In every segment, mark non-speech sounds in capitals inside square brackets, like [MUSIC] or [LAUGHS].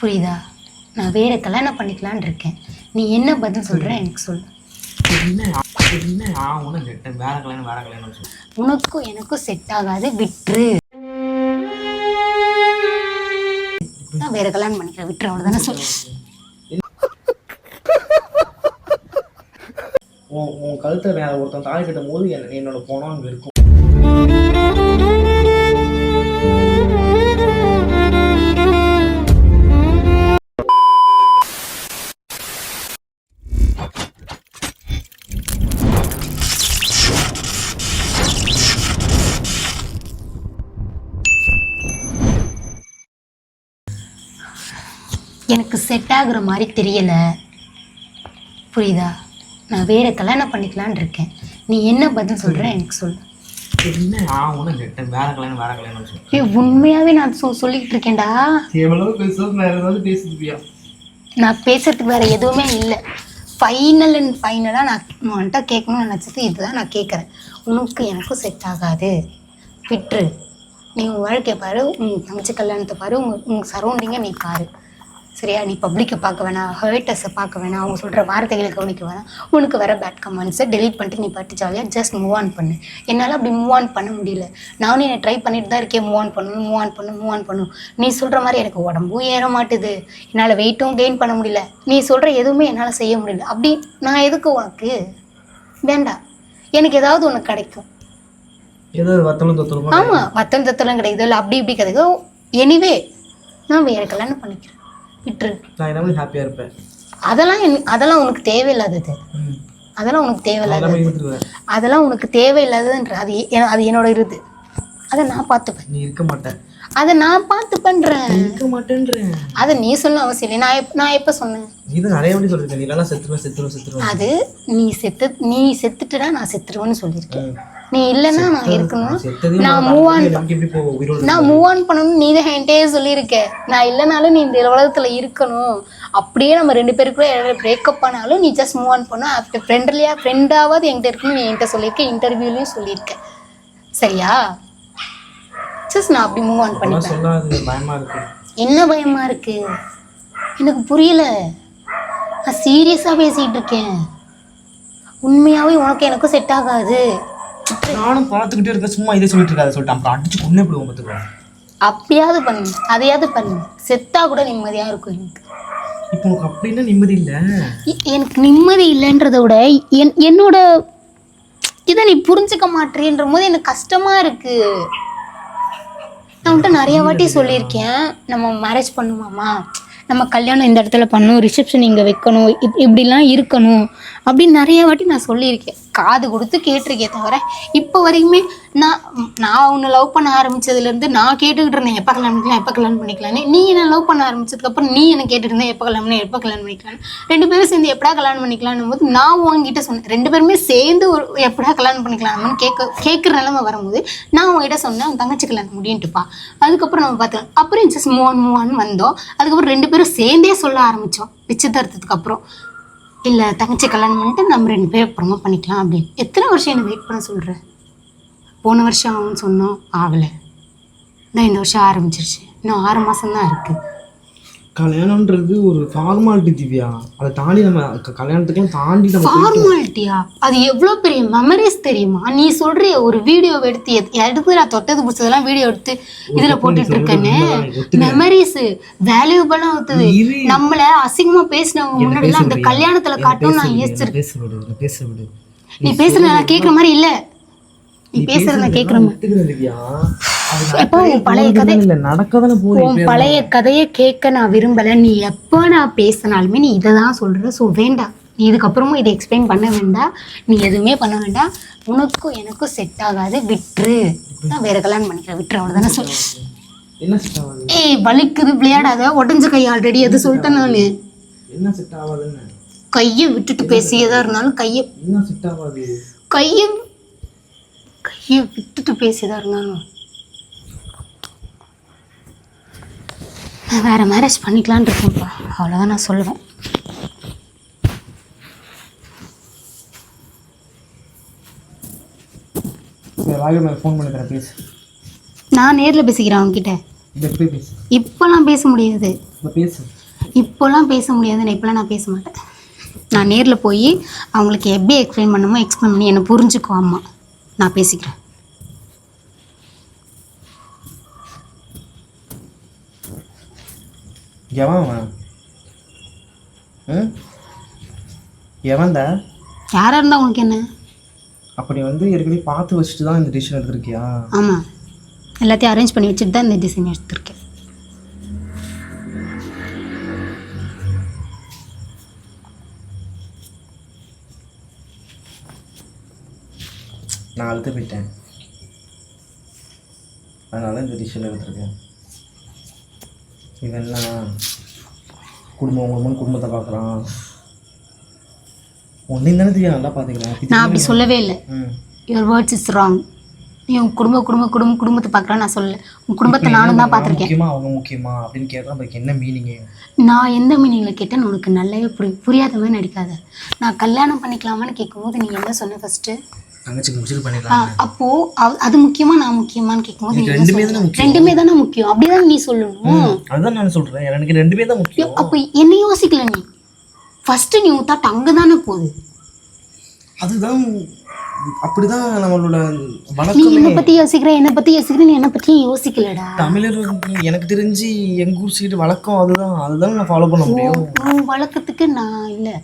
புரியுதா? நான் வேற கல்யாணம் பண்ணிக்கலான்னு இருக்கேன். நீ என்ன பதில் சொல்ற? எனக்கு சொல்லு. உனக்கும் எனக்கும் செட் ஆகாது. விட்டுரு. நான் வேற கல்யாணம் பண்ணிக்கிறேன். விட்டுரு அவ்வளவுதானே சொல்லு. உன் உன் கழுத்தை வேற ஒருத்தன் தாலி கட்டும் போது என் என்னோட போனோம் அங்கே இருக்கும். எனக்கு செட் ஆகுற மாதிரி தெரியல. புரியுதா? நான் வேற கல்யாணம் பண்ணிக்கலான்னு இருக்கேன். நீ என்ன பதில் சொல்ற? எனக்கு சொல்லு. என்ன? நான் ஒன்றும் கேட்டேன் வேற கல்யாணம் வேற கல்யாணம் சொல்லு. ஏய் உண்மையாவே நான் சொ சொல்லிக்கிட்டு இருக்கேன்டா. எவ்வளோ பேசுறது வேற ஏதாவது பேசுதுப்பியா நான் பேசுறதுக்கு வேற எதுவுமே இல்லை. ஃபைனல் அண்ட் ஃபைனலாக நான் உன்கிட்ட கேட்கணும்னு நினச்சது இதுதான் நான் கேட்குறேன். உனக்கு எனக்கும் செட் ஆகாது. விட்டுரு. நீ உன் வாழ்க்கையை பாரு உன் தங்கச்சி கல்யாணத்தை பாரு உங்கள் உங்கள் சரௌண்டிங்கை நீ பாரு. சரியா நீ பப்ளிக்கை பார்க்க வேணாம் ஹேட்டர்ஸை பார்க்க வேணாம் அவங்க சொல்கிற வார்த்தைகளை கவனிக்க வேணாம். உனக்கு வர பேட் கமெண்ட்ஸை delete பண்ணிட்டு நீ பாட்டு ஜாலியாக ஜஸ்ட் மூவ் ஆன் பண்ணு. என்னால் அப்படி மூவ் ஆன் பண்ண முடியல. நானும் என்னை ட்ரை பண்ணிட்டு தான் இருக்கேன். மூவ் ஆன் பண்ணணும் மூவ் ஆன் பண்ணணும் மூவ் ஆன் பண்ணணும். நீ சொல்கிற மாதிரி எனக்கு உடம்பும் ஏற மாட்டுது. என்னால் வெயிட்டும் கெயின் பண்ண முடியல. நீ சொல்கிற எதுவுமே என்னால் செய்ய முடியல. அப்படி நான் எதுக்கு உனக்கு? வேண்டாம் எனக்கு ஏதாவது ஒன்று கிடைக்கும். தொத்தலும் ஆமாம் வத்தம் தத்தெல்லாம் கிடைக்குது. இல்லை அப்படி இப்படி கிடைக்கும் எனிவே நான் வேற கல்யாணம் பண்ணிக்கிறேன். விட்டுரு நான் என்ன ஹாப்பியாக இருப்பேன்? அதெல்லாம் அதெல்லாம் உனக்கு தேவையில்லாதது. அதெல்லாம் உனக்கு தேவையில்லாதது. எல்லாமே அதெல்லாம் உனக்கு தேவையில்லாததுன்ற அது அது என்னோட இருது அதை நான் பார்த்துப்பேன். நீ இருக்க மாட்டேன். அதை நான் பார்த்து பண்றேன் இருக்க மாட்டேன்றேன். அதை நீ சொல்ல அவசியம் இல்லை. நான் நான் எப்போ சொன்னேன்? தான் நிறைய வாட்டி சொல்லிருக்க நீ இல்லைனா செத்துருவேன் செத்துருவேன் செத்துருவேன். அது நீ செத்து நீ செத்துட்டுனா நான் செத்துருவேன்னு சொல்லியிருக்கேன். நீ இல்லைன்னா நான் இருக்கணும். நான் மூவ் ஆன் நான் மூவ் ஆன் பண்ணணும்னு நீ தான் என்கிட்டயே சொல்லியிருக்க. நான் இல்லைனாலும் நீ இந்த உலகத்துல இருக்கணும். அப்படியே நம்ம ரெண்டு பேருக்குள்ள பிரேக்கப் பண்ணாலும் நீ ஜஸ்ட் மூவ் ஆன் பண்ணணும் ஆஃப்டர் ஃப்ரெண்ட்லியா ஃப்ரெண்டாவது என்கிட்ட இருக்கணும் நீ என்கிட்ட சொல்லியிருக்க. இன்டர்வியூலையும் சொல்லியிருக்க. சரியா? ஜஸ்ட் நான் அப்படி மூவ் ஆன் பண்ணிப்பேன். என்ன பயமா இருக்கு? எனக்கு புரியல. நான் சீரியஸா பேசிட்டு இருக்கேன். உண்மையாவே உனக்கு எனக்கும் செட் ஆகாது. நானும் பார்த்துக்கிட்டே இருக்க சும்மா இதை சொல்லிட்டு இருக்காத சொல்லிட்டு அப்புறம் அடிச்சு கொண்டே போடுவோம் பார்த்துக்கலாம் அப்படியாவது பண்ணு அதையாவது பண்ணு. செத்தா கூட நிம்மதியா இருக்கும் எனக்கு. இப்போ உனக்கு அப்படின்னா நிம்மதி இல்லை? எனக்கு நிம்மதி இல்லைன்றத விட என் என்னோட இதை நீ புரிஞ்சுக்க மாட்டேன்ற போது எனக்கு கஷ்டமா இருக்கு. நான் உன்கிட்ட நிறைய வாட்டி சொல்லியிருக்கேன் நம்ம மேரேஜ் பண்ணுமாமா நம்ம கல்யாணம் இந்த இடத்துல பண்ணணும் ரிசப்ஷன் இங்கே வைக்கணும் இப் இப்படிலாம் இருக்கணும் அப்படின்னு நிறைய வாட்டி நான் சொல்லியிருக்கேன். காது கொடுத்து கேட்டிருக்கேன் தவிர இப்போ வரைக்குமே நான் நான் உன்னை லவ் பண்ண ஆரம்பிச்சதுலேருந்து நான் கேட்டுக்கிட்டு இருந்தேன் எப்போ கல்யாணம் பண்ணிக்கலாம் எப்போ கல்யாணம் பண்ணிக்கலான்னு நீ என்ன லவ் பண்ண ஆரம்பிச்சதுக்கப்புறம் நீ என்ன கேட்டுட்டு இருந்தேன் எப்போ கல்யாணம் பண்ணி எப்போ கல்யாணம் பண்ணிக்கலான்னு ரெண்டு பேரும் சேர்ந்து எப்படா கல்யாணம் பண்ணிக்கலாம்னு போது நான் உங்ககிட்ட சொன்னேன். ரெண்டு பேருமே சேர்ந்து ஒரு எப்படா கல்யாணம் பண்ணிக்கலாம்னு கேட்க கேட்குற நிலமை வரும்போது நான் உங்ககிட்ட சொன்னேன் உன் தங்கச்சி கல்யாணம் முடியுன்ட்டுப்பா அதுக்கப்புறம் நம்ம பார்த்துக்கலாம். அப்புறம் just move on move on வந்தோம். அதுக்கப்புறம் ரெண்டு பேரும் சேர்ந்தே சொல்ல ஆரம்பித்தோம் நிச்சயதார்த்தத்துக்கு அப்புறம். இல்லை தங்கச்சி கல்யாணம் பண்ணிட்டு நம்ம ரெண்டு பேரும் அப்புறமா பண்ணிக்கலாம் அப்படின்னு. எத்தனை வருஷம் எனக்கு வெயிட் பண்ண சொல்கிற போன வருஷம் ஆகும்னு சொன்னோம் ஆகலை. நான் இந்த வருஷம் ஆரம்பிச்சிருச்சு. இன்னும் ஆறு மாதம் தான் இருக்குது கல்யாணம்ன்றது ஒரு ஃபார்மாலிட்டி திவ்யா. அதை தாண்டி நம்ம க- கல்யாணத்துக்குலாம் தாண்டி நம்ம ஃபார்மாலிட்டியா அது எவ்வளோ பெரிய மெமரிஸ் தெரியுமா? நீ சொல்றிய ஒரு வீடியோ எடுத்து எடுத்து நான் தொட்டது பிடிச்சதெல்லாம் வீடியோ எடுத்து இதுல போட்டுட்டு இருக்கேன்னு. மெமரிஸ் வேல்யூபிளா இருக்குது இரு. நம்மள அசிங்கமா பேசினவங்க முன்னாடி எல்லாம் அந்த கல்யாணத்துல காட்டும் நான் யோசிச்சிருக்கேன் பேச விடு. நீ பேசுறத நான் கேட்குற மாதிரி இல்ல. நீ பேசுறத நான் கேட்குற மாதிரி. எப்போ உன் பழைய கதை? இல்ல நடக்கதானே போகுது உன் பழைய கதையை கேட்க நான் விரும்பல. நீ எப்போ நான் பேசினாலுமே நீ இதை தான் சொல்ற. ஸோ வேண்டாம் நீ இதுக்கப்புறமும் இதை எக்ஸ்பிளைன் பண்ண வேண்டாம் நீ எதுவுமே பண்ண வேண்டாம் உனக்கும் எனக்கும் செட் ஆகாது. விட்டுரு. நான் வேற கல்யாணம் பண்ணிக்கிறேன். விட்டுரு. அவ்வளோதானே ஆகாது ஏய் வலிக்குது. விளையாடாத. உடஞ்ச கை ஆல்ரெடி எது சொல்லிட்டேன் நான். என்ன செட் ஆகாதுன்னு கையை விட்டுட்டு பேசியதா இருந்தாலும் கையை என்ன செட் ஆகாது கையை கையை விட்டுட்டு பேசியதா இருந்தாலும். வேற மேரேஜ் பண்ணிக்கலான்னு இருக்கேன்ப்பா. அவ்வளோதான் நான் சொல்லுவேன். நான் ஃபோன் பண்ணி தரேன் ப்ளீஸ் நான் நேரில் பேசிக்கிறேன் அவங்ககிட்ட இப்போலாம் பேச முடியாது. இப்போலாம் பேச முடியாது நான் இப்போலாம் நான் பேச மாட்டேன். நான் நேரில் போய் அவங்களுக்கு எப்படி எக்ஸ்பிளைன் பண்ணுமோ எக்ஸ்பிளைன் பண்ணி என்னை புரிஞ்சுக்கோ அம்மா. நான் பேசிக்கிறேன். எவன் ம்? எவன்டா யாராக இருந்தால் உனக்கு என்ன? அப்படி வந்து ஏற்கனவே பார்த்து வச்சுட்டு தான் இந்த டிசிஷன் எடுத்திருக்கியா? ஆமாம் எல்லாத்தையும் அரேஞ்ச் பண்ணி வச்சுட்டு தான் இந்த டிசைன் எடுத்திருக்கேன். நான் அழுத்து போயிட்டேன் அதனால இந்த டிசிஷன் எடுத்திருக்கேன். இதெல்லாம் குடும்பம் குடும்பம் குடும்பத்தை பார்க்குறான். ஒன்றையும் தானே தெரியும் நல்லா பார்த்துக்கிறேன். நான் அப்படி சொல்லவே இல்லை. யுவர் வேர்ட்ஸ் இஸ் ராங் நீ உன் குடும்ப குடும்ப குடும்ப குடும்பத்தை பார்க்குறேன் நான் சொல்லல. உன் குடும்பத்தை நானும் தான் பார்த்துருக்கேன். முக்கியமா அவங்க முக்கியமா அப்படின்னு கேட்டால் அதுக்கு என்ன மீனிங்கு நான் எந்த மீனிங்கில் கேட்டேன் உனக்கு நல்லாவே புரி புரியாத மாதிரி நடிக்காத. நான் கல்யாணம் பண்ணிக்கலாமான்னு கேட்கும்போது நீ என்ன சொன்ன ஃபர்ஸ்ட் தங்கச்சிக்கு முடிச்சுட்டு பண்ணிக்கலாம் அப்போ அது முக்கியமா நான் முக்கியமான்னு கேட்கும்போது ரெண்டுமே? தானே முக்கியம். ரெண்டுமே தானே முக்கியம். அப்படிதான் நீ சொல்லணும். அதுதான் நான் சொல்கிறேன் எனக்கு ரெண்டுமே தான் முக்கியம். அப்போ என்ன யோசிக்கல நீ? ஃபர்ஸ்ட் நீ தாட் அங்கே தானே போகுது. அதுதான் அப்படிதான் நம்மளோட நீ என்னை பத்தி யோசிக்கிற என்னை பத்தி யோசிக்கிற நீ என்னை பத்தியும் யோசிக்கலடா. தமிழர் எனக்கு தெரிஞ்சு எங்க ஊர் சைடு வழக்கம் அதுதான். அதுதான் நான் ஃபாலோ பண்ண முடியும். உன் வழக்கத்துக்கு நான் இல்லை.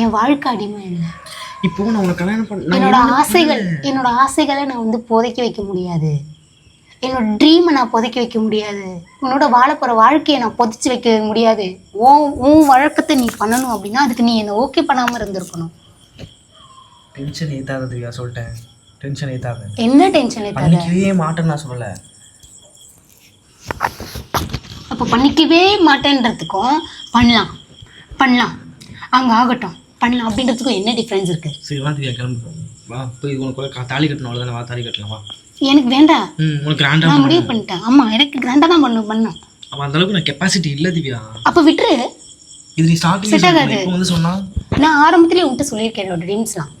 என் வாழ்க்கை அடிமை இல்லை. இப்போ நான் உனக்கு கல்யாணம் பண்ண என்னோட ஆசைகள் என்னோட ஆசைகளை நான் வந்து புதைக்க வைக்க முடியாது. என்னோட ட்ரீமை நான் புதைக்க வைக்க முடியாது. உன்னோட வாழ போகிற வாழ்க்கையை நான் புதைச்சி வைக்க முடியாது. உன் உன் வழக்கத்தை நீ பண்ணணும் அப்படின்னா அதுக்கு நீ என்னை ஓகே பண்ணாமல் இருந்திருக்கணும். டென்ஷன் ஏத்தாத திவ்யா சொல்லிட்டேன். டென்ஷன் ஏத்தாத. என்ன டென்ஷன் ஏத்தாத? பண்ணிக்கவே மாட்டேன்னு நான் சொல்லலை. அப்போ பண்ணிக்கவே மாட்டேன்றதுக்கும் பண்ணலாம். பண்ணலாம். அங்கே ஆகட்டும். பண்ணலாம் அப்படின்றதுக்கும் என்ன டிஃப்ரென்ஸ் இருக்குது சரி வா திவ்யா கிளம்பு. வா போய் உனக்கு தாலி கட்டணும் அவ்வளோதானே வா தாலி கட்டலாம் வா. எனக்கு வேண்டாம் ம் உனக்கு கிராண்டாக நான் முடிவு பண்ணிட்டேன். ஆமாம் எனக்கு கிராண்டாக தான் பண்ணணும் பண்ணணும் அப்போ அந்த அளவுக்கு நான் கெப்பாசிட்டி இல்லை திவ்யா. அப்போ விட்டுரு. இது நீ ஸ்டார்டிங் இப்போ வந்து சொன்னா? நான் ஆரம்பத்திலே உன்கிட்ட சொல்லியிருக்கேன் என்னோட ட்ரீம்ஸ்லாம்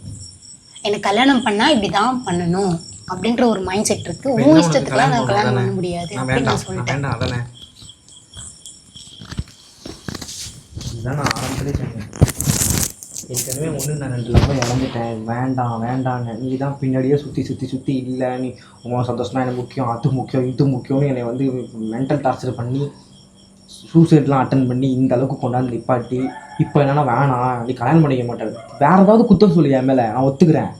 எனக்கு கல்யாணம் பண்ணா இப்படி தான் பண்ணணும் அப்படின்ற ஒரு மைண்ட் செட் இருக்கு உன் இஷ்டத்துக்குலாம் நான் கல்யாணம் பண்ண முடியாது அப்படின்னு சொல்லிட்டேன். வேண்டாம் அதானே? இதுதான் நான் ஆரம்பத்திலே சொன்னேன். ஏற்கனவே ஒன்று நான் ரெண்டு லம்பம் இழந்துட்டேன் வேண்டாம் வேண்டான்னு நீ தான் பின்னாடியே சுற்றி சுற்றி சுற்றி இல்லை. நீ உன் சந்தோஷம்னா எனக்கு முக்கியம் அது முக்கியம் இது முக்கியம்னு என்னை வந்து மென்டல் டார்ச்சர் பண்ணி சூசைட்லாம் அட்டன் பண்ணி இந்த அளவுக்கு கொண்டாந்து நிப்பாட்டி இப்போ என்னென்னா வேணாம் நீ கல்யாணம் பண்ணிக்க மாட்டேன் வேறு ஏதாவது குத்தம் சொல்லி என் மேலே. நான் ஒத்துக்கிறேன்.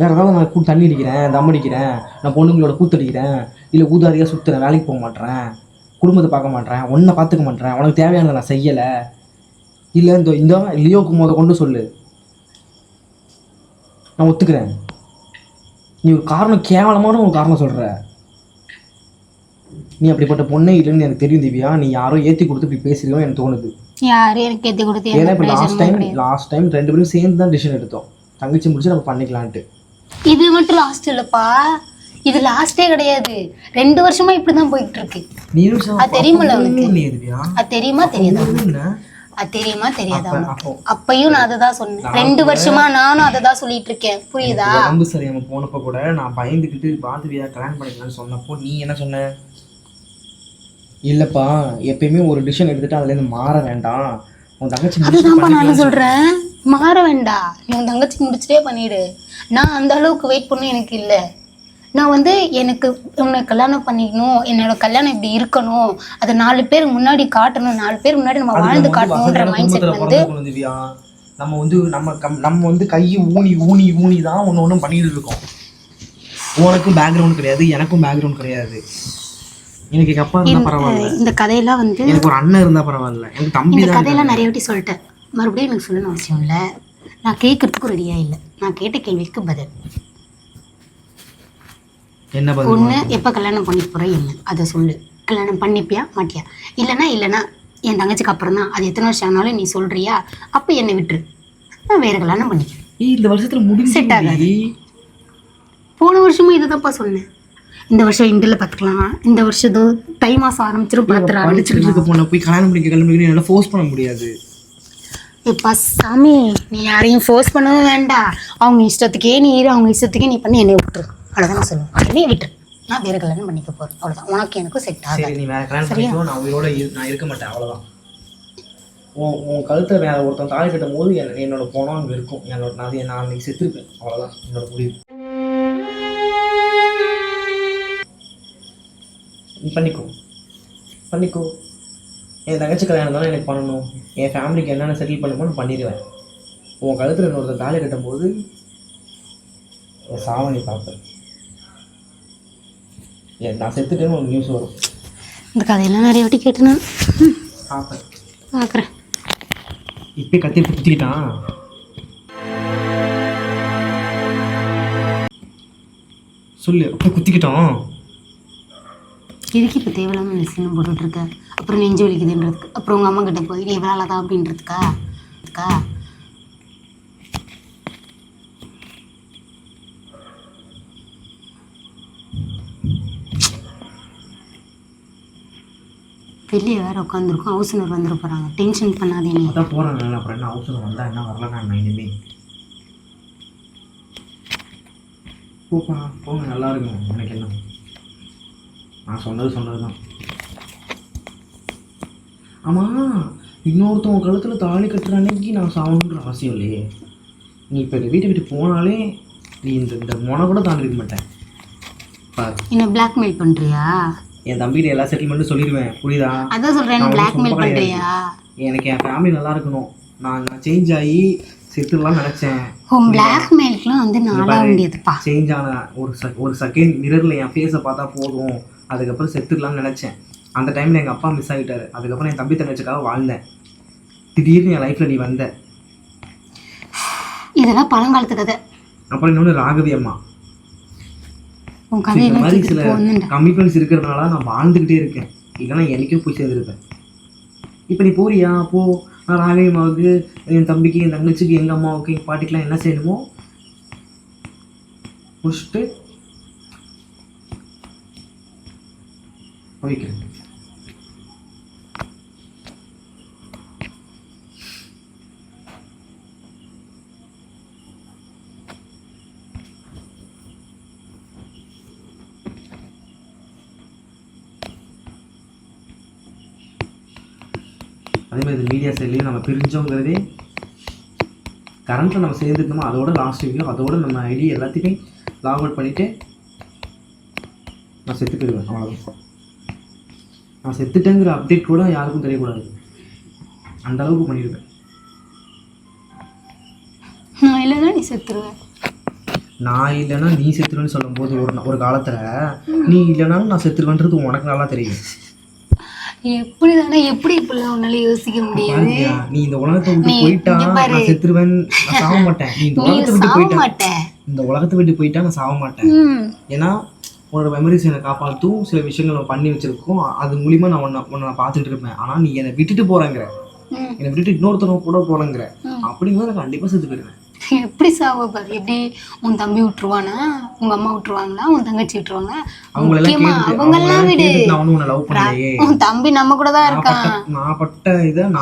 வேறு ஏதாவது நான் கூ தண்ணி அடிக்கிறேன் தம் அடிக்கிறேன் நான் பொண்ணுங்களோட கூத்தடிக்கிறேன் இல்லை ஊதாரியாக சுற்றுறேன் வேலைக்கு போக மாட்டேறேன் குடும்பத்தை பார்க்க மாட்டேறேன் உன்னை பார்த்துக்க மாட்டேறேன் உனக்கு தேவையானதை நான் செய்யலை. இல்லை இந்த இந்த லியோக்கு முத கொண்டு சொல்லு. நான் ஒத்துக்கிறேன். நீ ஒரு காரணம் கேவலமான ஒரு காரணம் சொல்கிற நீ அப்படிப்பட்ட பொண்ணே இல்லைன்னு எனக்கு தெரியும் திவ்யா. நீ யாரோ ஏற்றி கொடுத்து இப்படி பேசுறியோ எனக்கு தோணுது. யாரும் எனக்கு ஏற்றி கொடுத்து ஏன்னா இப்போ லாஸ்ட் டைம் லாஸ்ட் டைம் ரெண்டு பேரும் சேர்ந்து தான் டிசிஷன் எடுத்தோம். தங்கச்சி முடிச்சு நம்ம பண்ணிக்கலான்ட்டு. இது மட்டும் லாஸ்ட் இல்லப்பா. இது லாஸ்டே கிடையாது. ரெண்டு வருஷமா இப்படி தான் போயிட்டு இருக்கு. அது அது தெரியுமா? தெரியாதா? அது தெரியுமா? தெரியாதா உனக்கு? அப்போ அப்பையும் நான் அதை தான் சொன்னேன் ரெண்டு வருஷமா நானும் அதை தான் சொல்லிட்டு இருக்கேன் புரியுதா உடம்பு சரியாம போனப்ப கூட நான் பயந்துக்கிட்டு பாதுவியா கல்யாணம் பண்ணிக்கலாம்னு சொன்னப்போ நீ என்ன சொன்ன? இல்லப்பா எப்பயுமே ஒரு டிசிஷன் எடுத்துட்டு அதுல இருந்து மாற வேண்டாம். உன் தங்கச்சி முடிச்சுட்டு அதுதான்ப்பா நானும் சொல்றேன். மாற வேண்டாம். நீ உன் தங்கச்சி முடிச்சிட்டே பண்ணிடு. நான் அந்த அளவுக்கு வெயிட் பண்ண எனக்கு இல்லை. நான் வந்து எனக்கு உன்னை கல்யாணம் பண்ணிக்கணும் என்னோட கல்யாணம் இப்படி இருக்கணும் அதை நாலு பேர் முன்னாடி காட்டணும் நாலு பேர் முன்னாடி நம்ம வாழ்ந்து வசதியான மைண்ட் செட் வந்து நம்ம வந்து நம்ம கம்- நம்ம வந்து கையை ஊனி ஊனி ஊனி தான் ஒன்று ஒன்றும் பண்ணிட்டு இருக்கோம். உனக்கும் பேக்ரவுண்ட் கிடையாது எனக்கும் பேக்ரவுண்ட் கிடையாது. எனக்கு எங்க அப்பா இருந்தா பரவாயில்ல. இந்த கதையெல்லாம் வந்து எனக்கு ஒரு அண்ணன் இருந்தா பரவாயில்ல. எனக்கு தம்பி இந்த கதையெல்லாம் நிறைய வாட்டி சொல்லிட்டேன். மறுபடியும் எனக்கு சொல்லணும்னு அவசியம் இல்லை. நான் கேட்கறதுக்கும் ரெடியாக இல்லை. நான் கேட்ட கேள்விக்கு பதில். என்ன ஒன்று எப்போ கல்யாணம் பண்ணி போகிற என்ன? அதை சொல்லு. கல்யாணம் பண்ணிப்பியா? மாட்டியா? இல்லைன்னா இல்லைன்னா என் தங்கச்சிக்கு அப்புறம் தான் அது எத்தனை வருஷம் ஆனாலும் நீ சொல்றியா? அப்போ என்னை விட்டுரு. நான் வேறு கல்யாணம் பண்ணிக்கிறேன். இந்த வருஷத்துல முடிஞ்சு Set ஆகாது. போன வருஷமும் இதுதான்ப்பா சொன்னேன். இந்த வருஷம் இண்டில் பார்த்துக்கலாம். இந்த வருஷம் ஏதோ தை மாதம் ஆரம்பிச்சிரும் படிச்சுட்டு ஆரம்பிச்சிருக்கோம் இருக்க பொண்ணை போய் கல்யாணம் பண்ணிக்க கல்யாணம் பண்ணிக்க என்னால் ஃபோர்ஸ் பண்ண முடியாது. இப்போ சாமி நீ யாரையும் ஃபோர்ஸ் பண்ணவும் வேண்டாம். அவங்க இஷ்டத்துக்கே நீ இரு அவங்க இஷ்டத்துக்கே நீ பண்ணி என்னை விட்டுரு. அவ்வளோதான் சொல்லுவேன். என்னைய விட்டுரு நான் வேற கல்யாணம் பண்ணிக்க போறேன். அவ்வளவுதான். உனக்கு எனக்கும் செட் ஆகாது. சரி நீ வேற கல்யாணம் பண்ணிக்கோ. நான் உயிரோட இரு- நான் இருக்க மாட்டேன். அவ்வளோதான் உன் உன் கழுத்தில் வேற ஒருத்தன் தாலி கட்டும் போது என் என்னோட போனம் அங்கே இருக்கும். என்னோட நான் அது- நான் அன்னைக்கு செத்துருப்பேன். அவ்வளோதான் என்னோட முடிவு. நீ பண்ணிக்கோ. பண்ணிக்கோ. என் தங்கச்சி கல்யாணம் தானே எனக்கு பண்ணணும். என் ஃபேமிலிக்கு என்னென்ன செட்டில் பண்ணுமோ நான் பண்ணிடுவேன். உன் கழுத்தில் இன்னொருத்தன் தாலி கட்டும் போது சாவணி பார்ப்பேன். நான் செத்துட்டேன்னு ஒரு நியூஸ் வரும். இந்த கதையெல்லாம் நிறைய வாட்டி கேட்டு நான் பார்ப்பேன். பார்க்குறேன். இப்போ கத்தி குத்திக்கிட்டான். சொல்லு அப்போ குத்திக்கிட்டான் எதுக்கு இப்போ தேவையில்லாமல் மிஷின் போட்டுட்டு இருக்க? அப்புறம் நெஞ்சு வலிக்குதுன்றதுக்கு. அப்புறம் உங்கள் அம்மா கிட்ட போய் நீ தான் அப்படின்றதுக்கா? இருக்கா வெளியே வேற உட்காந்துருக்கோம் ஹவுஸ்னர் வந்துட போகிறாங்க டென்ஷன் பண்ணாதீங்க. அதான் போகிறேன் அப்புறம் என்ன அவசரம் வந்தா என்ன வரல நான் இனிமே போப்பா போங்க நல்லா இருக்கும் எனக்கு என்ன? நான் சொன்னது சொன்னது தான் ஆமாம் இன்னொருத்தவங்க கழுத்தில் தாலி கட்டுற அன்னைக்கு நான் சாகணுன்ற அவசியம் இல்லையே. நீ இப்போ இந்த வீட்டை விட்டு போனாலே நீ இந்த இந்த முனை கூட தாண்டி இருக்க மாட்டேன் என்ன பிளாக்மெயில் பண்ணுறியா என் தம்பிகிட்ட எல்லா செட்டில்மெண்ட்டும் சொல்லிடுவேன் புரியுதா? அதான் சொல்கிறேன் பிளாக்மெயில். பண்ணுறியா எனக்கு என் ஃபேமிலி நல்லா இருக்கணும். நான் நான் சேஞ்ச் ஆகி செத்துலாம் நினச்சேன். உன் பிளாக்மெயிலுக்குலாம் வந்து நாளாக முடியாதுப்பா. சேஞ்ச் ஆன ஒரு செக் ஒரு செகண்ட் மிரரில் என் ஃபேஸை பார்த்தா போதும். அதுக்கப்புறம் செத்துடலாம்னு நினச்சேன். அந்த டைமில் எங்கள் அப்பா மிஸ் ஆகிட்டாரு அதுக்கப்புறம் என் தம்பி தங்கச்சிக்காக வாழ்ந்தேன். திடீர்னு என் லைஃப்பில் நீ வந்த. இதெல்லாம் பழங்காலத்து கதை. அப்புறம் இன்னொன்று ராகவி அம்மா. உன் இந்த கதையெல்லாம் மாதிரி சில கமிட்மெண்ட்ஸ் இருக்கிறதுனால நான் வாழ்ந்துக்கிட்டே இருக்கேன். இல்லைன்னா எனக்கே போய் சேர்ந்துருப்பேன். இப்போ நீ போறியா? போ. நான் அம்மாவுக்கு என் தம்பிக்கு என் தங்கச்சிக்கு எங்கள் அம்மாவுக்கு எங்கள் பாட்டிக்கெலாம் என்ன செய்யணுமோ? முடிச்சுட்டு வைக்கிறேன் அதே மாதிரி மீடியா சைட்லேயும் நம்ம பிரிஞ்சோங்கிறதே கரண்ட்டில் நம்ம சேர்ந்துருந்தோமோ அதோட லாஸ்ட் வீடியோ அதோட நம்ம ஐடி எல்லாத்தையுமே லாக் அவுட் பண்ணிவிட்டு நான் செத்து போயிடுவேன் அவ்வளோதான் நான் செத்துட்டேங்கிற அப்டேட் கூட யாருக்கும் தெரியக்கூடாது. அந்த அளவுக்கு பண்ணிடுவேன் நான் இல்லைன்னா நீ செத்துருவேன் நான் இல்லைன்னா நீ செத்துருவேன்னு சொல்லும்போது ஒரு ஒரு காலத்தில் நீ இல்லைனாலும் நான் செத்துருவேன்றது உனக்கு நல்லா தெரியும். எப்படி தானே எப்படி இப்படிலாம் உன்னால யோசிக்க முடியுது? நீ இந்த உலகத்தை விட்டு போயிட்டா. நான் செத்துருவேன் நான் சாக மாட்டேன். நீ இந்த உலகத்தை விட்டு போயிட்டா இந்த உலகத்தை விட்டு போயிட்டா நான் சாக மாட்டேன். ஏன்னா உன்னோட மெமரிஸ் என்னை காப்பாற்றும் சில விஷயங்கள் நம்ம பண்ணி வச்சிருக்கோம். அது மூலியமா நான் உன்னை உன்னை நான் பார்த்துட்டு இருப்பேன். ஆனால் நீ என்னை விட்டுட்டு போறேங்கிற. என்னை விட்டுட்டு இன்னொருத்தவங்க கூட போறேங்கிற. அப்படிங்கும்போது நான் கண்டிப்பாக செத்து போயிடுவேன் எப்படி சாவ? பாரு எப்படி உன் தம்பி விட்டுருவானா? உங்க அம்மா விட்டுருவாங்களா? உன் தங்கச்சி விட்டுருவாங்க அவங்களெல்லாம் முக்கியமா அவங்கெல்லாம் அவங்களெல்லாம் விடு. லவ் உன் தம்பி நம்ம கூட தான் இருக்கான்.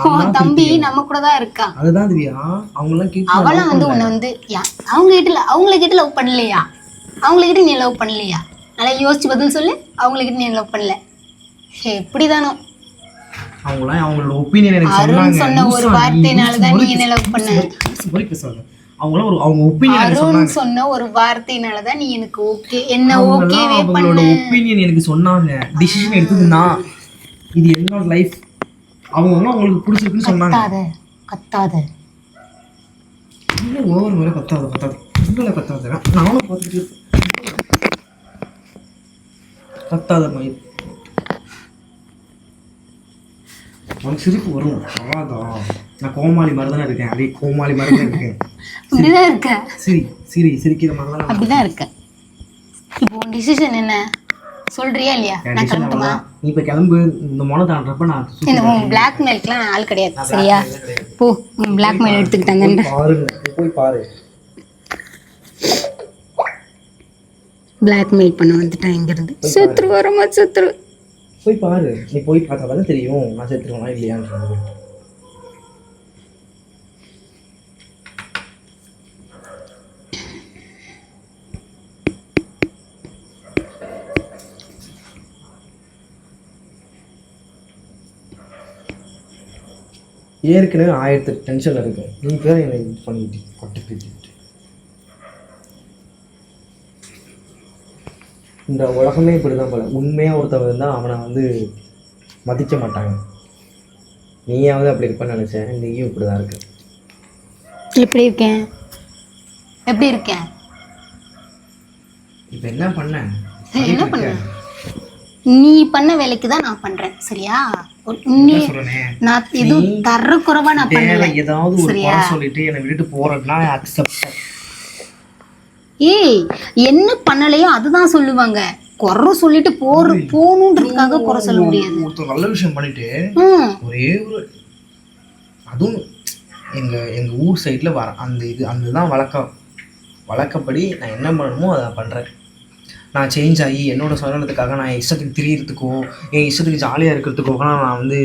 உன் தான் தம்பி நம்ம கூட தான் இருக்கான். அதுதான் திவ்யா அவளாம் வந்து. உன்னை வந்து அவங்க கிட்ட அவங்கள கிட்ட லவ் பண்ணலையா? அவங்கள கிட்ட நீ லவ் பண்ணலையா? நல்லா யோசிச்சு பதில் சொல்லு. அவங்கள கிட்ட நீ லவ் பண்ணல. எப்படிதானோ அவங்களாம் அவங்களோட ஒப்பீனியன் எனக்கு சொன்னாங்க. சொன்ன ஒரு வார்த்தையினால தான் நீ என்ன love பண்ண. அவங்களாம் ஒரு அவங்க ஒப்பீனியன் சொன்ன ஒரு வார்த்தையினால தான் நீ எனக்கு ஓகே என்ன ஓகேவே அவங்களோட ஒப்பீனியன் எனக்கு சொன்னாங்க. டிசிஷன் எடுத்தது நான் இது என்னோட லைஃப் அவங்க அவங்களுக்கு பிடிச்சிருக்குன்னு சொன்னாங்க. கத்தாத கத்தாத. இல்லை ஓவர் முறை பத்தாது பத்தாது இல்லை பத்தாது நானும் பார்த்துட்டு. பத்தாத மயில் உனக்கு சிரிப்பு வரும். அவ்வளோதான் நான் கோமாளி மாதிரி தானே இருக்கேன். அதே கோமாளி மாதிரி தான் இருக்கேன். அப்படிதான் இருக்க. சிரி சிரி சிரிக்கிற மாதிரி தான் நான் அப்படிதான் இருக்க. இப்போ உன் டிசிஷன் என்ன? சொல்றியா இல்லையா? நான் கிளம்பட்டுமா. நீ இப்போ கிளம்பு இந்த மொனை தாண்டப்ப நான் இந்த உன் பிளாக் மெயிலுக்குலாம் நான் ஆள் கிடையாது. சரியா. போ உன் பிளாக் மெயில் எடுத்துக்கிட்டாங்கன்ற போய் பாரு. பிளாக் மெயில் பண்ண வந்துட்டேன் இங்கிருந்து. செத்துரு வரமா செத்துரு. போய் பாரு. நீ போய் பார்த்தா தானே தெரியும். நான் செத்துருவேனா இல்லையான்றது. ஏற்கனவே ஆயிரத்து டென்ஷனில் இருக்கேன் நீ பேர் என்னை இது பண்ணிக்கிட்டு கொட்டு பேசிக்கிட்டு இந்த உலகமே இப்படி தான் போல. உண்மையாக ஒருத்தவங்க இருந்தால் அவனை வந்து மதிக்க மாட்டாங்க. நீயாவது அப்படி இருப்பேன்னு நினச்சேன். நீயும் இப்படி தான் இருக்க. எப்படி இருக்கேன்? எப்படி இருக்கேன்? இப்போ என்ன பண்ண? என்ன பண்ண? நீ பண்ண வேலைக்கு தான் நான் பண்றேன் சரியா? நீ நான் எதுவும் தர குறைவா நான் பண்ணல ஏதாவது ஒரு? குறை சொல்லிட்டு என்னை விட்டுட்டு போறதுனா அக்செப்ட் ஏய் என்ன பண்ணலையோ அதுதான் சொல்லுவாங்க. குறை சொல்லிட்டு போற போகணுன்றதுக்காக குறை சொல்ல முடியாது. ஒருத்தர் நல்ல விஷயம் பண்ணிட்டு ஒரே ஒரு அதுவும் எங்க எங்க ஊர் சைடுல வர அந்த இது அந்த தான் வழக்கம். வழக்கப்படி நான் என்ன பண்ணணுமோ அதை பண்றேன். நான் சேஞ்ச் ஆகி என்னோட சுதந்திரத்துக்காக நான் இஷ்டத்துக்கு திரியறதுக்கோ என் இஷ்டத்துக்கு ஜாலியாக இருக்கிறதுக்கோ நான் வந்து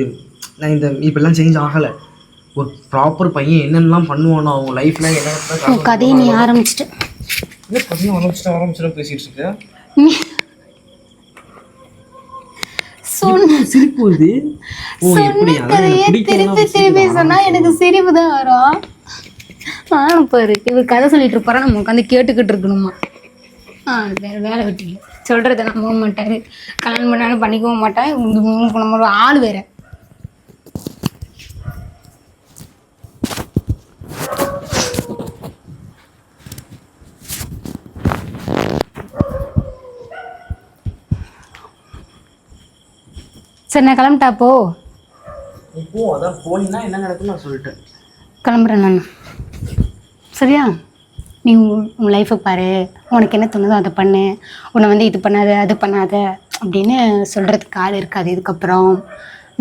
நான் இந்த இப்பெல்லாம் சேஞ்ச் ஆகலை. ஒரு ப்ராப்பர் பையன் என்னென்னலாம் பண்ணுவானோ அவங்க லைஃப்ல என்ன கதையை நீ ஆரம்பிச்சிட்டு. என்ன பையன் ஆரம்பிச்சுட்டு ஆரம்பிச்சுட்டு பேசிட்டு இருக்க? சொன்ன சிரிப்பு வருது? திருப்பி திருப்பி சொன்னா எனக்கு சிரிப்பு. தான் வரும். ஆ பாரு இவர் கதை சொல்லிட்டு இருப்பாரா? நம்ம உட்காந்து கேட்டுக்கிட்டு இருக்கணுமா? வேற வேலை வெட்டில சொல்றத நம்ப மாட்டாரு. கல்யாணம் பண்ணாலும் பண்ணிக்கவும் மாட்டேன் நம்ம ஆள் வேற. சரி நான் கிளம்பிட்டா போ. இப்போ அதான் போனீங்கன்னா என்ன நடக்கும்னு நான் சொல்லிட்டேன். கிளம்புறேன் நான். சரியா? நீ உன் உன் லைஃபை பாரு. உனக்கு என்ன தோணுதோ அதை பண்ணு. உன்னை வந்து இது பண்ணாத அது பண்ணாத அப்படின்னு சொல்கிறதுக்கு ஆள் இருக்காது. இதுக்கப்புறம்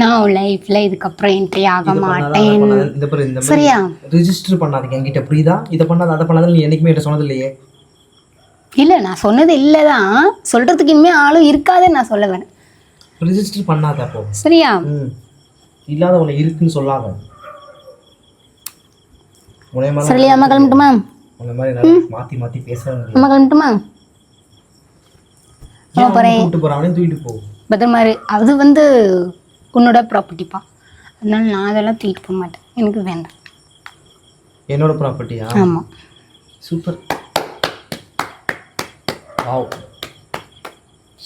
நான் உன் லைஃப்பில் இதுக்கப்புறம் என்ட்ரி ஆக மாட்டேன். சரியா? ரிஜிஸ்டர் பண்ணாதீங்க என்கிட்ட புரியுதா? இதை பண்ணாத அதை பண்ணாத நீ என்னைக்குமே என்கிட்ட சொன்னது இல்லையே. இல்லை நான் சொன்னது இல்லை தான் சொல்கிறதுக்கு இனிமேல் ஆளும் இருக்காதுன்னு நான் சொல்ல வரேன். ரிஜிஸ்டர் பண்ணாத அப்போ. சரியா? இல்லாத உன்னை இருக்குன்னு சொல்லாத. சரியா அம்மா கிளம்பட்டுமா? உன்னை மாதிரி என்னால மாத்தி மாத்தி பேச முடியும் அம்மா ஏன் அவனை போறான்? அவனையும் தூக்கிட்டு போ. பத்திரமா இரு. அது வந்து உன்னோட ப்ராப்பர்ட்டிப்பா அதனால நான் அதெல்லாம் தூக்கிட்டு போக மாட்டேன். எனக்கு வேண்டாம். என்னோட ப்ராப்பர்ட்டியா ஆமாம் சூப்பர் வாவ்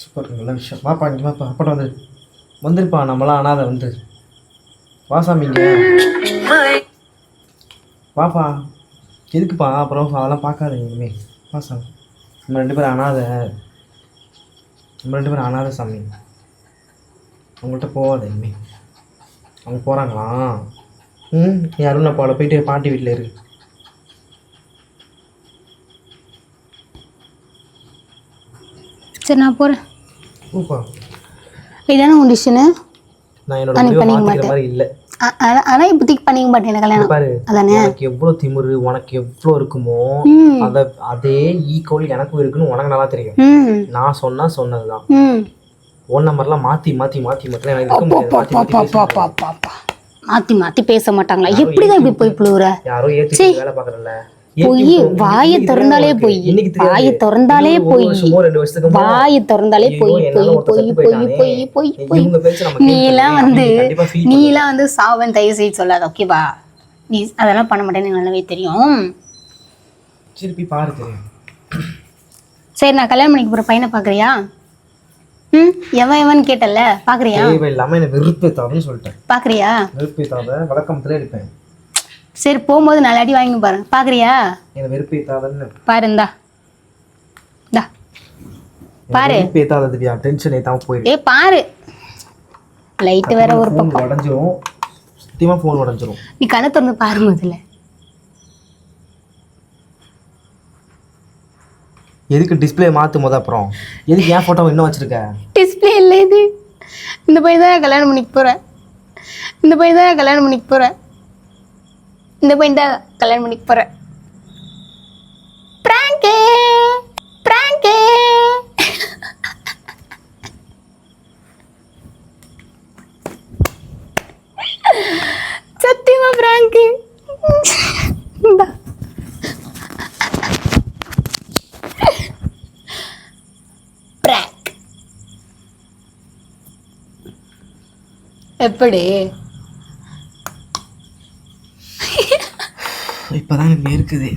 சூப்பர் நல்ல விஷயம். வாப்பா இங்கே வாப்பா. அப்பட வந்து. வந்துருப்பா. நம்மளாம் அனாதை வந்து. வா சாமி இங்க வாப்பா. எதுக்குப்பா? அப்புறம் அதெல்லாம் பார்க்காத இனிமே. வா சாமி. நம்ம ரெண்டு பேரும் அனாதை. நம்ம ரெண்டு பேரும் அனாதை சாமி. அவங்கள்ட்ட போகாத இனிமே. அவங்க போகிறாங்களா ம் நீ அருணப்பாவோட போயிட்டு பாட்டி வீட்டில் இரு. சரி நான் போகிறேன் ஓப்பா இதானே உன் நான் என்னோட முடிவை மாதிரி இல்லை. ஆனால் இப்போதைக்கு பண்ணிக்க மாட்டேன் எனக்கு கல்யாணம். பாரு அதானே? உனக்கு எவ்வளோ திமிரு உனக்கு எவ்வளோ இருக்குமோ அத அதே ஈக்குவல் எனக்கும் இருக்குன்னு உனக்கு நல்லா தெரியும். நான் சொன்னா சொன்னதுதான். ஒன் நம்பர்லாம் மாத்தி மாத்தி மாத்தி மாத்தி எனக்கு இருக்க முடியாது. மாத்தி மாத்தி பேச மாட்டாங்களா? எப்படி தான் இப்படி போய் புழுவுற? யாரோ ஏத்தி வேலை பாக்குறல பொய் வாயை திறந்தாலே பொய். வாயை திறந்தாலே பொய். வாயை திறந்தாலே பொய் பொய் பொய் பொய். பொய் பொய் பொய். நீ எல்லாம் வந்து நீ எல்லாம் வந்து சாவன் தயவு செய்து சொல்லாத ஓகேவா நீ அதெல்லாம் பண்ண மாட்டேன்னு நல்லாவே தெரியும். சரி நான் கல்யாணம் பண்ணிக்க போகிற பையனை பார்க்குறியா ம்? எவன் எவன் கேட்டல்ல? பார்க்குறியா தேவையில்லாம என்ன வெறுப்பேத்தாதுன்னு சொல்லிட்டேன். பார்க்குறியா வெறுப்பேத்தாத வழக்கமத்துல எடுப்பேன். சரி போகும்போது நாலு அடி வாங்கி பாரு. பார்க்குறியா என்னை வெறுப்பேத்தாதன்னு பாரு இந்தா. இந்தா. பாரு. வெறுப்பேத்தாத திவ்யா? டென்ஷன் ஏத்தாம போயிரு. ஏ பாரு. லைட்டு வேற ஒரு ஃபோன் உடஞ்சிரும். சத்தியமா ஃபோன் உடஞ்சிரும். நீ கண்ணை திறந்து பாரு முதல்ல. எதுக்கு டிஸ்ப்ளே மாத்து முத அப்புறம்? எதுக்கு ஏன் போட்டோ இன்னும் வச்சிருக்க? டிஸ்பிளே இல்லை இது. இந்த பையன் தான் கல்யாணம் பண்ணிக்க போகிறேன் இந்த பையன் தான் கல்யாணம் பண்ணிக்க போகிறேன் இந்த பையன் தான் கல்யாணம் பண்ணிக்க போகிறேன் ப்ராங்கே ப்ராங்கே. சத்தியமா பிராங்கு. எப்படி? இப்போதான் எனக்கு இருக்குது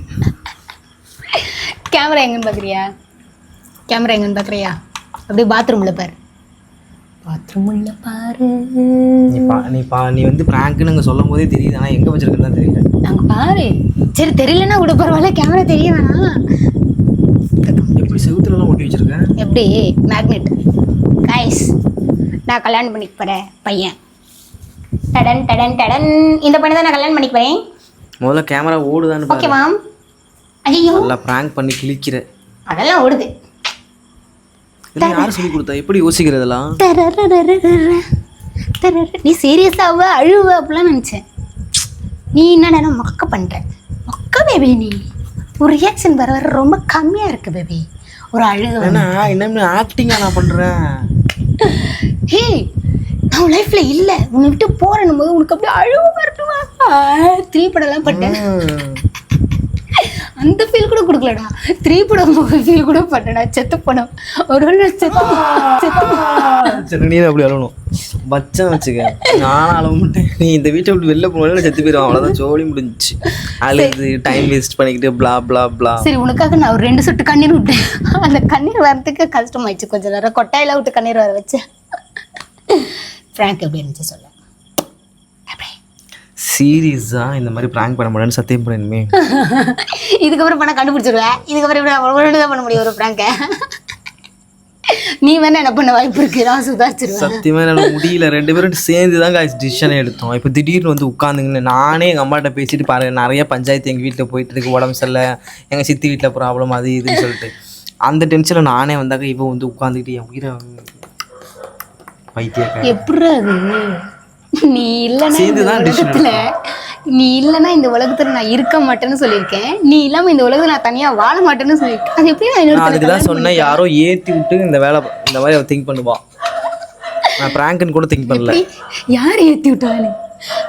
கேமரா எங்கன்னு பார்க்குறியா கேமரா எங்கன்னு பார்க்குறியா அப்படியே பாத்ரூமில் பாரு. பாத்ரூமில் பாரு. நீ பா நீ பா நீ வந்து ப்ராங்க்னு அங்கே சொல்லும் போதே தெரியுது. ஆனால் எங்கே வச்சிருக்குன்னு தான் தெரியல. நாங்கள் பாரு. சரி தெரியலன்னா விட பரவாயில்ல. கேமரா தெரிய வேணாம். எப்படி செவுத்துலலாம் ஒட்டி வச்சிருக்கேன் எப்படி? மேக்னெட் கைஸ் நான் கல்யாணம் பண்ணிக்க போகிறேன் பையன். டடன் டடன் டடன். இந்த பையனை தான் நான் கல்யாணம் பண்ணிக்க போகிறேன் முதல்ல கேமரா ஓடுதான்னு ஓகே மேம் ஐயோ நல்லா ப்ராங்க் பண்ணி கிழிக்கிற. அதெல்லாம் ஓடுது. யார் சொல்லி கொடுத்தா? எப்படி யோசிக்கிறதெல்லாம். நீ சீரியஸாவ அழுவ அப்படிலாம் நினச்சேன். நீ என்னடா மொக்க பண்ணுற மொக்க பேபி நீ. ஒரு ரியாக்ஷன் வர வர ரொம்ப கம்மியாக இருக்கு பேபி ஒரு அழுக என்ன ஆக்டிங்கா நான் பண்றேன்? [LAUGHS] ஹே நான் உன் லைஃப்ல இல்ல. உன்னை விட்டு போறேன் போது உனக்கு அப்படியே அழுவ இருக்குமா த்ரீ படம்லாம் பட்டேன். அந்த ஃபீல் கூட கொடுக்கலடா. த்ரீ படம் ஃபீல் கூட பண்ணடா செத்து படம் ஒரு நான் செத்து செத்து நீ அப்படி அழணும் பச்சன் வச்சுக்க. நானும் அழ மாட்டேன். நீ இந்த வீட்டை விட்டு வெளில போனாலும் செத்து போயிடும் அவ்வளோதான் ஜோலி முடிஞ்சுச்சு. அழுது டைம் வேஸ்ட் பண்ணிக்கிட்டு blah blah blah. சரி உனக்காக நான் ஒரு ரெண்டு சொட்டு கண்ணீர் விட்டேன். அந்த கண்ணீர் வரதுக்கு கஷ்டமாயிடுச்சு. கொஞ்ச நேரம் கொட்டாயில விட்டு கண்ணீர் வர வச்சேன். ஃப்ராங்க் எப்படி இருந்துச்சு சொல்ல. எப்படி? சீரியஸா இந்த மாதிரி ப்ராங்க் பண்ண மாட்டேன்னு சத்தியம் பண்ணிடுமே [LAUGHS] இதுக்கப்புறம் பண்ண கண்டுபிடிச்சிருவேன் இதுக்கப்புறம் ஒன்று தான் பண்ண முடியும் ஒரு ஃப்ராங்கை நீ வேணா என்ன பண்ண வாய்ப்பு இருக்கு? நான் சுதாரிச்சிருவேன். சத்தியமா என்னால் முடியல. ரெண்டு பேரும் சேர்ந்து தான் காய்ச்சி டிசிஷனே எடுத்தோம். இப்போ திடீர்னு வந்து உட்காந்துங்கன்னு நானே எங்கள் அம்மாட்ட பேசிட்டு பாருங்க நிறைய பஞ்சாயத்து எங்கள் வீட்டில் போயிட்டு இருக்கு உடம்பு சரியில்லை எங்கள் சித்தி வீட்டில் ப்ராப்ளம் அது இதுன்னு சொல்லிட்டு. அந்த டென்ஷனில் நானே வந்தாக்க இவன் வந்து உட்காந்துக்கிட்டு என் உயிரை பைத்தியக்கார எப்படி அது? நீ இல்லைன்னா சேர்ந்து இந்த தான் decision உலகத்துல நீ இல்லைன்னா இந்த உலகத்துல நான் இருக்க மாட்டேன்னு சொல்லியிருக்கேன். நீ இல்லாம இந்த உலகத்துல நான் தனியா வாழ மாட்டேன்னு சொல்லியிருக்கேன். அது எப்படி நான் நான் அதுக்கு தான் சொன்னேன் யாரோ ஏற்றி விட்டு இந்த வேலை இந்த மாதிரி அவள் திங்க் பண்ணுவா. நான் ப்ராங்க்னு கூட திங்க் பண்ணல. யார் ஏத்தி விட்டானு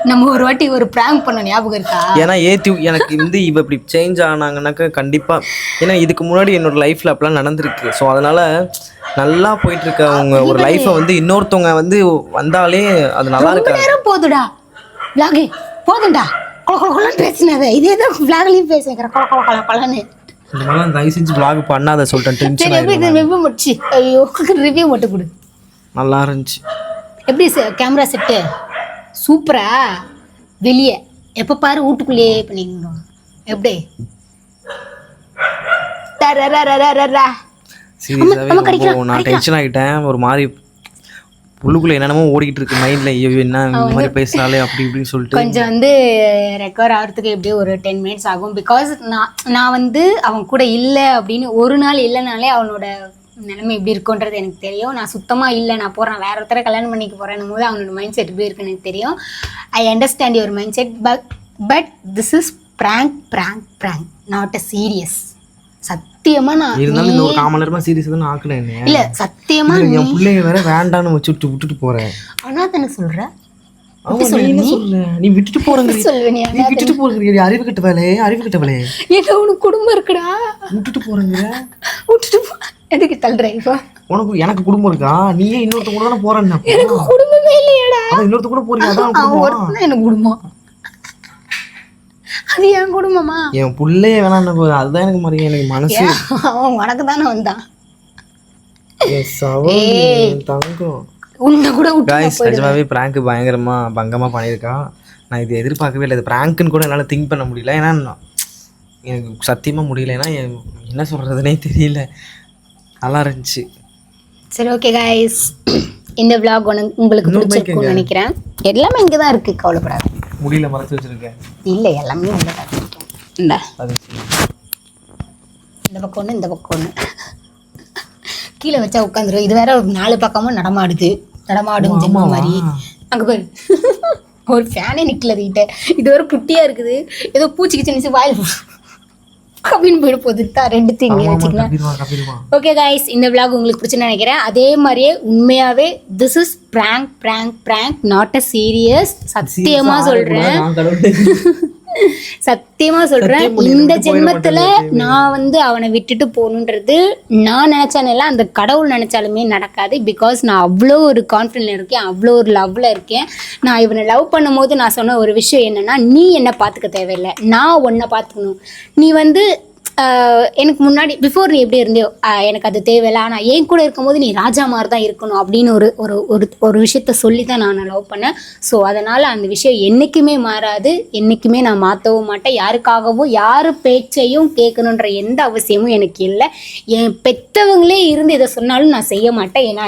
நம்ம ஒரு வாட்டி ஒரு பிராங்க் பண்ண ஞாபகம் இருக்கா? ஏன்னா ஏற்றி எனக்கு வந்து இவ இப்படி சேஞ்ச் ஆனாங்கன்னாக்கா கண்டிப்பாக ஏன்னா இதுக்கு முன்னாடி என்னோட லைஃப்பில் அப்படிலாம் நடந்திருக்கு. ஸோ அதனால் நல்லா போயிட்டு இருக்க அவங்க ஒரு லைஃப்பை வந்து இன்னொருத்தவங்க வந்து வந்தாலே அது நல்லா ரொம்ப இருக்காது. நேரம் போதுடா. விளாகு போதும்டா. கொல கொல கொலன்னு பேசினத. இதே தான் விளாக்லையும் பேசுகிறேன் கொல கொல கொல கொலன்னு. தயவு செஞ்சு பண்ணாத சொல்லிட்டேன். டென்ஷன் இது ரிவ்யூ முடிச்சு? ஐயோ [LAUGHS] ரிவ்யூ மட்டும் கொடு. நல்லா இருந்துச்சு. எப்படி கேமரா செட்டு சூப்பரா? வெளியே. எப்போ பாரு வீட்டுக்குள்ளேயே பண்ணிக்கணும். எப்படி. சீரியஸாகவே நான் டென்ஷன் ஆகிட்டேன். ஒரு மாதிரி உள்ளுக்குள்ளே என்னென்னமோ ஓடிக்கிட்டு இருக்கு மைண்டில் ஐயோ என்ன இந்த மாதிரி பேசினாலே அப்படி இப்படின்னு சொல்லிட்டு. கொஞ்சம் வந்து ரெக்கவர் ஆகிறதுக்கு எப்படியும் ஒரு டென் மினிட்ஸ் ஆகும். பிகாஸ் நான் நான் வந்து அவன் கூட இல்லை அப்படின்னு ஒரு நாள் இல்லைனாலே அவனோட நிலைமை எப்படி இருக்குன்றது எனக்கு தெரியும். நான் சுத்தமாக இல்லை நான் போகிறேன் வேற ஒருத்தரை கல்யாணம் பண்ணிக்க போகிறேன் போது அவனோட மைண்ட் செட் எப்படி இருக்குன்னு எனக்கு தெரியும். I understand your mindset but but this is prank prank prank not a serious சத்தியமா நான் இருந்தாலும் இந்த ஒரு காமன் நேரமாக சீரியஸ் தான் என்னைய. இல்லை சத்தியமா என் பிள்ளைங்க வேற வேண்டான்னு வச்சுட்டு விட்டுட்டு போறேன் அனாதனை சொல்ற? ஆமா நீ என்ன சொல்ல நீ விட்டுட்டு போறங்க நீ விட்டுட்டு போறங்க அறிவு கிட்ட வேலை அறிவு கிட்ட வேலை. ஏன்னா உனக்கு குடும்பம் இருக்குடா. விட்டுட்டு போறங்க. விட்டுட்டு போ. எதுக்கு தள்ளுற இப்போ? உனக்கு எனக்கு குடும்பம் இருக்கா? நீயே இன்னொருத்த கூட தானே போறேன்னு எனக்கு குடும்பமே இல்லையாடா. இன்னொருத்த கூட போறீங்க அதான் தான் எனக்கு குடும்பம். அது என் குடும்பமா? என் புள்ளைய வேணாம் அதுதான் எனக்கு மாதிரி எனக்கு மனசு. அவன் உனக்கு தானே வந்தான் தங்கம். உன்னை கூட விட்டு நிஜமாவே பிராங்க் பயங்கரமா பங்கமா பண்ணியிருக்கான் நான் இது எதிர்பார்க்கவே இல்லை. இது பிராங்க்னு கூட என்னால் திங்க் பண்ண முடியல. ஏன்னா எனக்கு சத்தியமா முடியல. ஏன்னா என் என்ன சொல்றதுனே தெரியல. நல்லா இருந்துச்சு. சரி ஓகே காய்ஸ் இந்த vlog உனக்கு உங்களுக்கு பிடிச்சிருக்கும்னு நினைக்கிறேன். எல்லாமே இங்கே தான் இருக்கு. கவலைப்படாத. முடியல மறைச்சு வச்சிருக்கேன். இல்லை எல்லாமே உள்ள இருக்கு இந்த. அது சரி. இந்த பக்கம் ஒன்று இந்த பக்கம் ஒன்று கீழே வச்சா உட்காந்துரும் இது வேற ஒரு நாலு பக்கமும் நடமாடுது. நடமாடும் ஜெம்மா மாதிரி. அங்கே பாரு. [LAUGHS] ஒரு ஃபேனே நிற்கல அதுக்கிட்ட இது ஒரு குட்டியாக இருக்குது. ஏதோ பூச்சிக்கு சின்ன வாயில் அப்படின்னு போயிட போகுது. தான் ரெண்டு தீங்க வச்சுக்கலாம் ஓகே காய்ஸ் இந்த vlog உங்களுக்கு பிடிச்சுன்னு நினைக்கிறேன். அதே மாதிரியே உண்மையாவே this is prank prank prank not a serious சத்தியமா சொல்றேன். நான் கடவுள் சத்தியமா சொல்றேன் இந்த ஜென்மத்துல நான் வந்து அவனை விட்டுட்டு போகணுன்றது நான் நினைச்சானே அந்த கடவுள் நினைச்சாலுமே நடக்காது. பிகாஸ் நான் அவ்வளோ ஒரு கான்ஃபிடென்ட் இருக்கேன் அவ்வளோ ஒரு லவ்ல இருக்கேன். நான் இவனை லவ் பண்ணும்போது நான் சொன்ன ஒரு விஷயம் என்னன்னா நீ என்ன பார்த்துக்க தேவையில்லை. நான் உன்னை பார்த்துக்கணும் நீ வந்து எனக்கு முன்னாடி பிஃபோர் நீ எப்படி இருந்தியோ எனக்கு அது தேவையில்ல. ஆனால் என் கூட இருக்கும்போது நீ ராஜா மாதிரி தான் இருக்கணும் அப்படின்னு ஒரு ஒரு ஒரு ஒரு விஷயத்த சொல்லி தான் நான் லவ் பண்ணேன். ஸோ அதனால் அந்த விஷயம் என்றைக்குமே மாறாது. என்றைக்குமே நான் மாற்றவும் மாட்டேன். யாருக்காகவும் யார் பேச்சையும் கேட்கணுன்ற எந்த அவசியமும் எனக்கு இல்லை. என் பெற்றவங்களே இருந்து இதை சொன்னாலும் நான் செய்ய மாட்டேன். ஏன்னா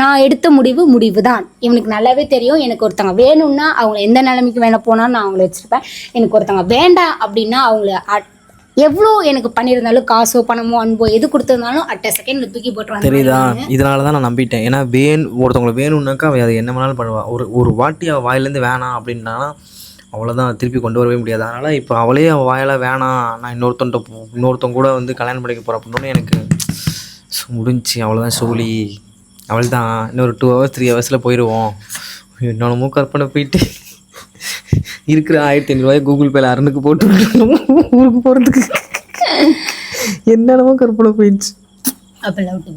நான் எடுத்த முடிவு முடிவு தான் இவனுக்கு நல்லாவே தெரியும். எனக்கு ஒருத்தவங்க வேணும்னா அவங்க எந்த நிலைமைக்கு வேணா போனாலும் நான் அவங்கள வச்சுருப்பேன். எனக்கு ஒருத்தவங்க வேண்டாம் அப்படின்னா அவங்கள எவ்வளோ எனக்கு பண்ணியிருந்தாலும் காசோ பணமோ அன்போ எது கொடுத்திருந்தாலும் அட் செகண்ட்ல தூக்கி போட்டுருவாங்க தெரியுதா? இதனால தான் நான் நம்பிட்டேன். ஏன்னா வேன் ஒருத்தவங்களை வேணும்னாக்கா அவள் அதை என்ன வேணாலும் பண்ணுவா. ஒரு ஒரு வாட்டி அவள் வாயிலேருந்து வேணாம் அப்படின்னா அவ்வளோதான் திருப்பி கொண்டு வரவே முடியாது. அதனால் இப்போ அவளே அவள் வாயில வேணாம் நான் இன்னொருத்தன்ட்ட இன்னொருத்தன் கூட வந்து கல்யாணம் பண்ணிக்க போகிற அப்படின்னு எனக்கு ஸோ முடிஞ்சுச்சு. அவ்வளோதான் சோழி அவள் தான் இன்னொரு டூ ஹவர்ஸ் த்ரீ ஹவர்ஸில் போயிடுவோம் என்னோடமோ கற்பனை போயிட்டு. இருக்கிற ஆயிரத்தி ஐநூறுரூவாய் கூகுள் பேல அரணுக்கு போட்டு ஊருக்கு போகிறதுக்கு என்னென்னமோ கற்பனை போயிடுச்சு. அப்போ love to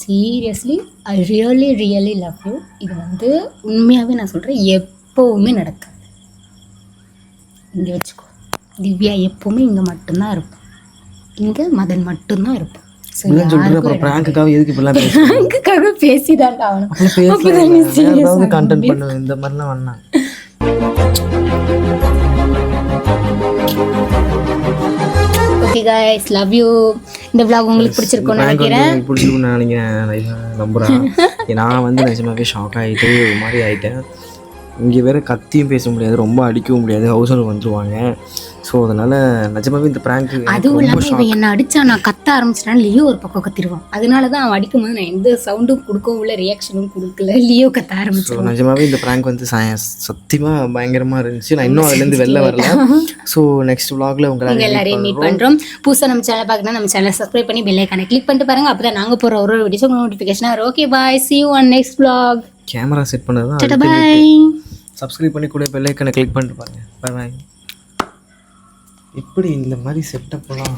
seriously I really really love you இது வந்து உண்மையாகவே நான் சொல்கிறேன் எப்போவுமே நடக்காது. இங்கே வச்சுக்கோ. திவ்யா எப்போவுமே இங்கே மட்டும்தான் இருப்போம் இங்கே மதன் மட்டும்தான் இருப்போம் ஸோ இப்படிலாம் சொல்லிட்டு அப்புறம் ஓகே guys லவ் யூ இந்த vlog உங்களுக்கு பிடிச்சிருக்கும்னு நினைக்கிறேன். வந்து பிடிச்சிருக்குன்னு நினைக்கிறேன். நான் நம்புறேன். நான் வந்து நிஜமாவே ஷாக் ஆகிட்டு ஒரு மாதிரி ஆகிட்டேன் இங்கே வேற கத்தியும் பேச முடியாது ரொம்ப அடிக்கவும் முடியாது. ஹவுஸ் ஓனர் வந்துருவாங்க. ஸோ அதனால நிஜமாவே இந்த ப்ராங்க் அதுவும் இல்லாமல் இவன் என்னை அடிச்சா நான் கத்த ஆரம்பிச்சிட்டேன். லியோ ஒரு பக்கம் கத்திடுவான். அதனால தான் அவன் அடிக்கும்போது நான் எந்த சவுண்டும் கொடுக்கவும் இல்லை ரியாக்ஷனும் கொடுக்கல. லியோ கத்த ஸோ ஆரம்பிச்சிடும் நிஜமாவே இந்த ப்ராங்க் வந்து சத்தியமாக பயங்கரமாக இருந்துச்சு. நான் இன்னும் அதுலேருந்து வெளில வரல. ஸோ நெக்ஸ்ட் vlogல உங்களை உங்க எல்லாரையும் மீட் பண்றோம். புதுசா நம்ம சேனல் பார்க்கணும் நம்ம சேனல் சப்ஸ்கிரைப் பண்ணி பெல் ஐக்கானை கிளிக் பண்ணிட்டு பாருங்க. அப்பதான் நாங்க போற ஒரு ஒரு வீடியோஸ் உங்களுக்கு நோட்டிஃபிகேஷன் வரும். Okay bye see you on next vlog. Camera set பண்ணது தான் சப்ஸ்கிரைப் பண்ணி கூட பெல் ஐக்கனை கிளிக் பண்ணிட்டு பாருங்க. பாய் இப்படி இந்த மாதிரி செட்டப்லாம்